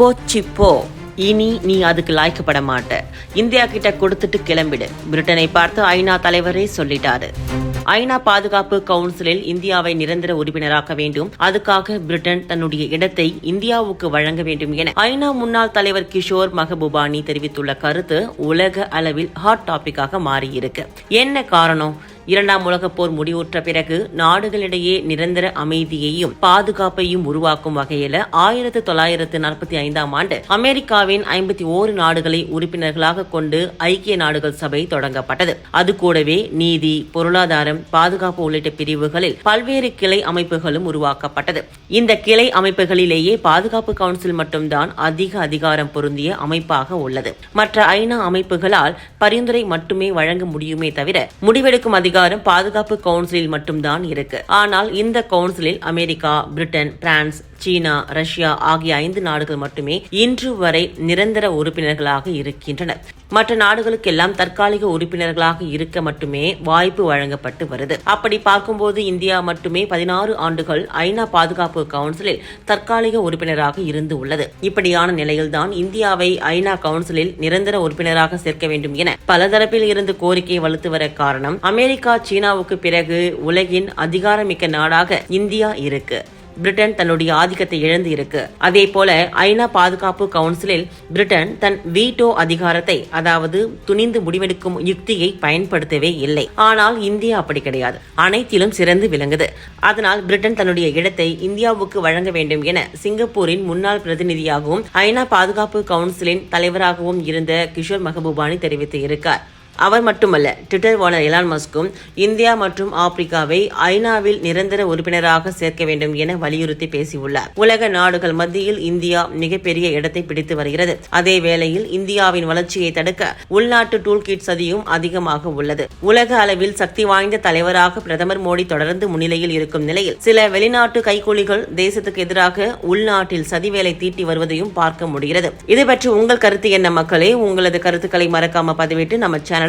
போச்சு போ. இனி நீ அதுக்கு லாய்க்கப்பட மாட்ட. இந்தியா கிட்ட கொடுத்துட்டு கிளம்பிடு. பிரிட்டனை பார்த்து ஐநா தலைவரே சொல்லிட்டாரு. ஐநா பாதுகாப்பு கவுன்சிலில் இந்தியாவை நிரந்தர உறுப்பினராக்க வேண்டும். அதுக்காக பிரிட்டன் தன்னுடைய இடத்தை இந்தியாவுக்கு வழங்க வேண்டும் என ஐநா முன்னாள் தலைவர் கிஷோர் மஹபூபானி தெரிவித்துள்ள கருத்து உலக அளவில் ஹாட் டாபிக்காக மாறியிருக்கு. என்ன காரணம்? இரண்டாம் உலகப் போர் முடிவுற்ற பிறகு நாடுகளிடையே நிரந்தர அமைதியையும் பாதுகாப்பையும் உருவாக்கும் வகையில ஆயிரத்து தொள்ளாயிரத்து நாற்பத்தி ஐந்தாம் ஆண்டு அமெரிக்காவின் ஐம்பத்தி ஓரு நாடுகளை உறுப்பினர்களாக கொண்டு ஐக்கிய நாடுகள் சபை தொடங்கப்பட்டது. அது கூடவே நீதி பொருளாதாரம் பாதுகாப்பு உள்ளிட்ட பிரிவுகளில் பல்வேறு கிளை அமைப்புகளும் உருவாக்கப்பட்டது. இந்த கிளை அமைப்புகளிலேயே பாதுகாப்பு கவுன்சில் மட்டும்தான் அதிக அதிகாரம் பொருந்திய அமைப்பாக உள்ளது. மற்ற ஐநா அமைப்புகளால் பரிந்துரை மட்டுமே வழங்க முடியுமே தவிர முடிவெடுக்கும் அதிகாரம் பாதுகாப்பு கவுன்சிலில் மட்டும்தான் இருக்கு. ஆனால் இந்த கவுன்சிலில் America Britain France China Russia ஆகிய ஐந்து நாடுகள் மட்டுமே இன்று வரை நிரந்தர உறுப்பினர்களாக இருக்கின்றனர் மற்ற நாடுகளுக்கெல்லாம் தற்காலிக உறுப்பினர்களாக இருக்க மட்டுமே வாய்ப்பு வழங்கப்பட்டு வருது. அப்படி பார்க்கும்போது இந்தியா மட்டுமே பதினாறு ஆண்டுகள் ஐநா பாதுகாப்பு கவுன்சிலில் தற்காலிக உறுப்பினராக இருந்து உள்ளது. இப்படியான நிலையில்தான் இந்தியாவை ஐநா கவுன்சிலில் நிரந்தர உறுப்பினராக சேர்க்க வேண்டும் என பலதரப்பில் இருந்து கோரிக்கை வலுத்து வர காரணம் அமெரிக்கா சீனாவுக்கு பிறகு உலகின் அதிகாரமிக்க நாடாக இந்தியா இருக்கு. பிரிட்டன் தன்னுடைய ஆதிக்கத்தை இழந்து இருக்கு அதே போல ஐநா பாதுகாப்பு கவுன்சிலில் பிரிட்டன் தன் வீட்டோ அதிகாரத்தை அதாவது துணிந்து முடிவெடுக்கும் யுக்தியை பயன்படுத்தவே இல்லை. ஆனால் இந்தியா அப்படி கிடையாது. அனைத்திலும் சிறந்து விளங்குது. அதனால் பிரிட்டன் தன்னுடைய இடத்தை இந்தியாவுக்கு வழங்க வேண்டும் என சிங்கப்பூரின் முன்னாள் பிரதிநிதியாகவும் ஐநா பாதுகாப்பு கவுன்சிலின் தலைவராகவும் இருந்த கிஷோர் மஹபூபானி தெரிவித்து இருக்கார். அவர் மட்டுமல்ல ட்விட்டர் ஓனர் எலான் மஸ்கும் இந்தியா மற்றும் ஆப்பிரிக்காவை ஐநாவில் நிரந்தர உறுப்பினராக சேர்க்க வேண்டும் என வலியுறுத்தி பேசியுள்ளார். உலக நாடுகள் மத்தியில் இந்தியா மிகப்பெரிய இடத்தை பிடித்து வருகிறது. அதே வேளையில் இந்தியாவின் வளர்ச்சியை தடுக்க உள்நாட்டு டூல் கிட் சதியும் அதிகமாக உள்ளது. உலக அளவில் சக்தி வாய்ந்த தலைவராக பிரதமர் மோடி தொடர்ந்து முன்னிலையில் இருக்கும் நிலையில் சில வெளிநாட்டு கைக்கூலிகள் தேசத்துக்கு எதிராக உள்நாட்டில் சதி வேலை தீட்டி வருவதையும் பார்க்க முடிகிறது. இது பற்றி உங்கள் கருத்து என்ன மக்களே? உங்களது கருத்துக்களை மறக்காம பதிவிட்டு நம்ம சேனல்